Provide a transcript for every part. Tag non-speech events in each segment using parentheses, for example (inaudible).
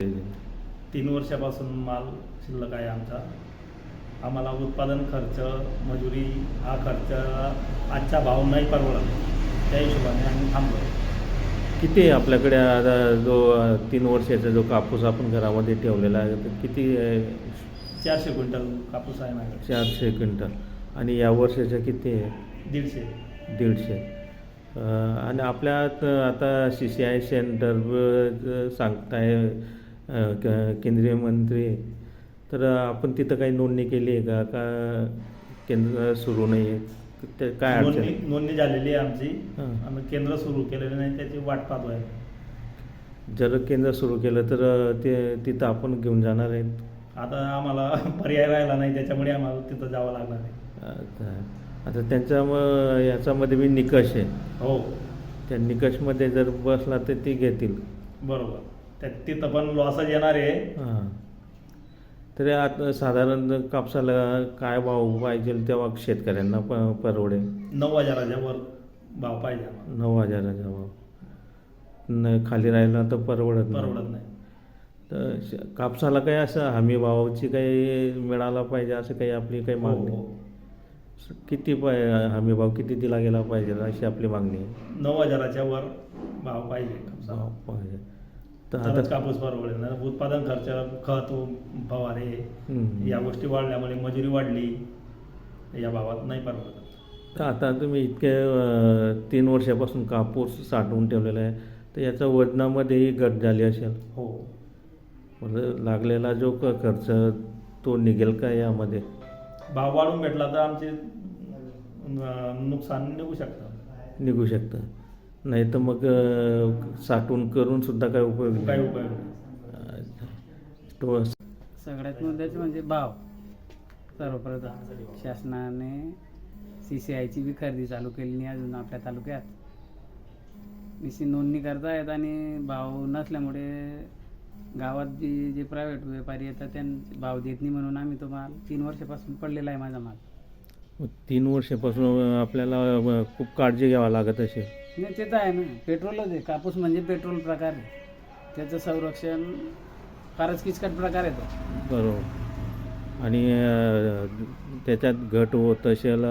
तीन वर्षापासून माल शिल्लक आहे आमचा. आम्हाला उत्पादन खर्च मजुरी हा खर्च आजचा भाव नाही परवडत. त्या हिशोबाने आम्ही थांबलो किती आहे आपल्याकडे आता जो तीन वर्षाचा जो कापूस आपण घरामध्ये ठेवलेला आहे तो किती? चारशे क्विंटल कापूस आहे माझ्याकडे. चारशे क्विंटल. आणि या वर्षाच्या किती आहे? दीडशे. दीडशे. आणि आपल्यात आता सी सी आय सेंटर सांगताय केंद्रीय मंत्री. तर आपण तिथं काही नोंदणी केली आहे का? का केंद्र सुरू नाही आहे ते काय नोंदणी झालेली आहे आमची. हां. आम्ही केंद्र सुरू केलेलं नाही त्याची वाट पाहतो आहे. जर केंद्र सुरू केलं तर ते तिथं आपण घेऊन जाणार आहेत. आता आम्हाला (laughs) पर्याय राहिला नाही त्याच्यामुळे आम्हाला तिथं जावं लागणार आहे. आता आता त्यांचा मग याच्यामध्ये बी निकष आहे. हो. त्या निकषमध्ये जर बसला तर ते घेतील. बरोबर. त्या तिथं पण लॉसच येणार आहे. हां. तरी आता साधारण कापसाला काय भाव पाहिजे तेव्हा शेतकऱ्यांना प परवडेल? नऊ हजाराच्या वर भाव पाहिजे आम्हाला. नऊ हजाराचा भाव न खाली राहिला तर परवडत नाही. परवडत नाही. तर श- कापसाला काही असं हमी भावाची काही मिळाला पाहिजे असं काही आपली काही हो, मागणी? हो. किती पाय हमी भाव किती दिला गेला पाहिजे अशी आपली मागणी आहे? नऊ हजाराच्या वर भाव पाहिजे कापसाला. भाव पाहिजे. तर कापूस परवडेल. ना उत्पादन खर्च खत फवारे. या गोष्टी वाढल्यामुळे मजुरी वाढली. या भावात नाही परवडत. तर आता तुम्ही इतके तीन वर्षापासून कापूस साठवून ठेवलेला आहे. तर याचा वजनामध्येही घट झाली असेल. हो. म्हणजे लागलेला जो क- खर्च तो निघेल का यामध्ये? भाव वाढून भेटला तर आमचे नुकसान निघू शकतं. निघू शकतं. नाही तर मग साठवून करून सुद्धा काय उपयोग. तो सगळ्यात महत्त्वाचे म्हणजे भाव. सर्वप्रथम शासनाने सी सी आयची बी खरेदी चालू केली नाही अजून आपल्या तालुक्यात. निश्चित नोंदणी करतायत आणि भाव नसल्यामुळे गावात जी जे प्रायव्हेट व्यापारी येतात त्यांचे भाव देत नाही म्हणून आम्ही तो माल तीन वर्षापासून पडलेला आहे माझा माल. तीन वर्षापासून आपल्याला खूप काळजी घ्यावी लागत असेल. नाही ते तर आहे ना. पेट्रोलच आहे. कापूस म्हणजे पेट्रोल प्रकार आहे. त्याचं संरक्षण फारच किचकट प्रकार आहे तो. बरोबर. आणि अं, त्याच्यात घट होत असेल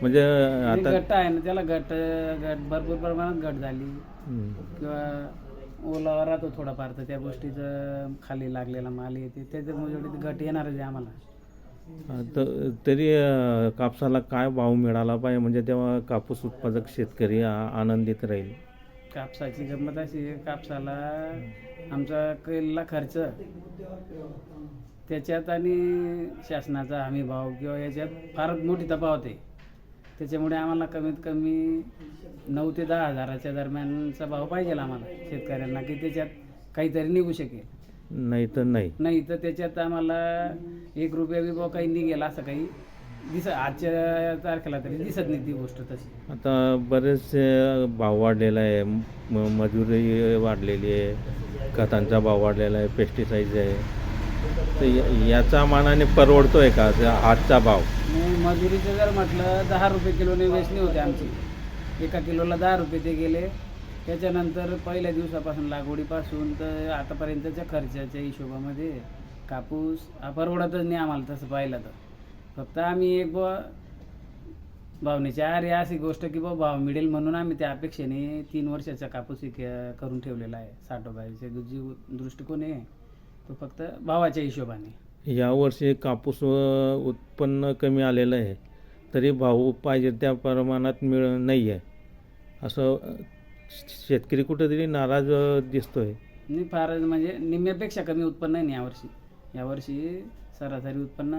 म्हणजे आता घट्ट आहे ना. त्याला घट घट भरपूर प्रमाणात घट झाली. हम्म. किंवा ओलावा राहतो थोडाफार तर त्या गोष्टीचं खाली लागलेला माल येते. त्याच्यामुळे घट येणारच आहे आम्हाला. तर तरी कापसाला काय भाव मिळाला पाहिजे? म्हणजे तेव्हा कापूस उत्पादक शेतकरी आनंदित राहील. कापसाची गंमत अशी आहे कापसाला आमचा केलेला खर्च त्याच्यात आणि शासनाचा हमी भाव किंवा याच्यात फार मोठी तफावत आहे. त्याच्यामुळे आम्हाला कमीत कमी नऊ ते दहा हजाराच्या दरम्यानचा भाव पाहिजे आम्हाला शेतकऱ्यांना की त्याच्यात काहीतरी निघू शकेल. नाही तर नाही. नाही तर त्याच्यात आम्हाला एक रुपया बी काही निघेल असं काही. दिसत आजच्या तारखेला तरी दिसत नाही ती गोष्ट तशी. आता बरेचसे भाव वाढलेला आहे. म मजुरी वाढलेली आहे. खतांचा भाव वाढलेला आहे. पेस्टिसाईड आहे. तर या- याचा मानाने परवडतोय का? जा- आजचा भाव? आणि मजुरीचं जर म्हटलं दहा रुपये किलोने वेचणी होते आमची. एका किलोला दहा रुपये ते गेले. त्याच्यानंतर पहिल्या दिवसापासून लागवडीपासून तर आतापर्यंतच्या खर्चाच्या हिशोबामध्ये कापूस परवडतच नाही आम्हाला तसं पाहिलं तर. फक्त आम्ही एक बुवा भावनेच्या अरे अशी गोष्ट की बुवा भाव मिळेल म्हणून आम्ही त्या अपेक्षेने तीन वर्षाचा कापूस एक करून ठेवलेला आहे. साठोबाईचे जी दृष्टिकोन आहे. तो फक्त भावाच्या हिशोबाने. यावर्षी कापूस उत्पन्न कमी आलेलं आहे. तरी भाऊ पाहिजे त्या प्रमाणात मिळ नाही आहे असं शेतकरी कुठेतरी नाराज दिसतोय. नाही फारच म्हणजे निम्म्यापेक्षा कमी उत्पन्न आहे ना यावर्षी. यावर्षी सरासरी उत्पन्न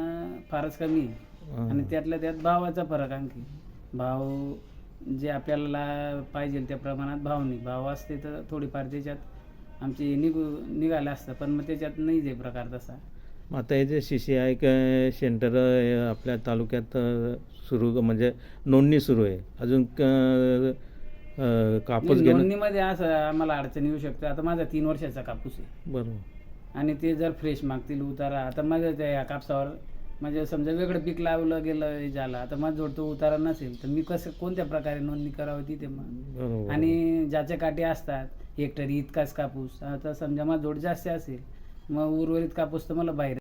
फारच कमी आहे. आणि त्यातल्या त्यात भावाचा फरक आणखी. भाव जे आपल्याला पाहिजे त्या प्रमाणात भाव नाही. भाव असते तर थोडीफार त्याच्यात आमची निघू निघालं असतं पण मग त्याच्यात नाही जे प्रकार तसा. आता हे जे सी सी आय सेंटर आपल्या तालुक्यात सुरू म्हणजे नोंदणी सुरू आहे. अजून कापूस घेणं नोंदणीमध्ये असं आम्हाला अडचण येऊ शकते. आता माझा तीन वर्षाचा कापूस आहे. बरोबर. आणि ते जर फ्रेश मागतील उतारा आता माझ्या त्या या कापसावर म्हणजे समजा वेगळं पीक लावलं गेलं हे झालं. आता माझं जोड तो उतारा नसेल तर मी कसं कोणत्या प्रकारे नोंदणी करावी तिथे मग बरोबर. आणि ज्याच्या काठी असतात हेक्टरी इतकाच कापूस. आता समजा माझा जोड जास्त असेल मग उर्वरित कापूस तर मला बाहेर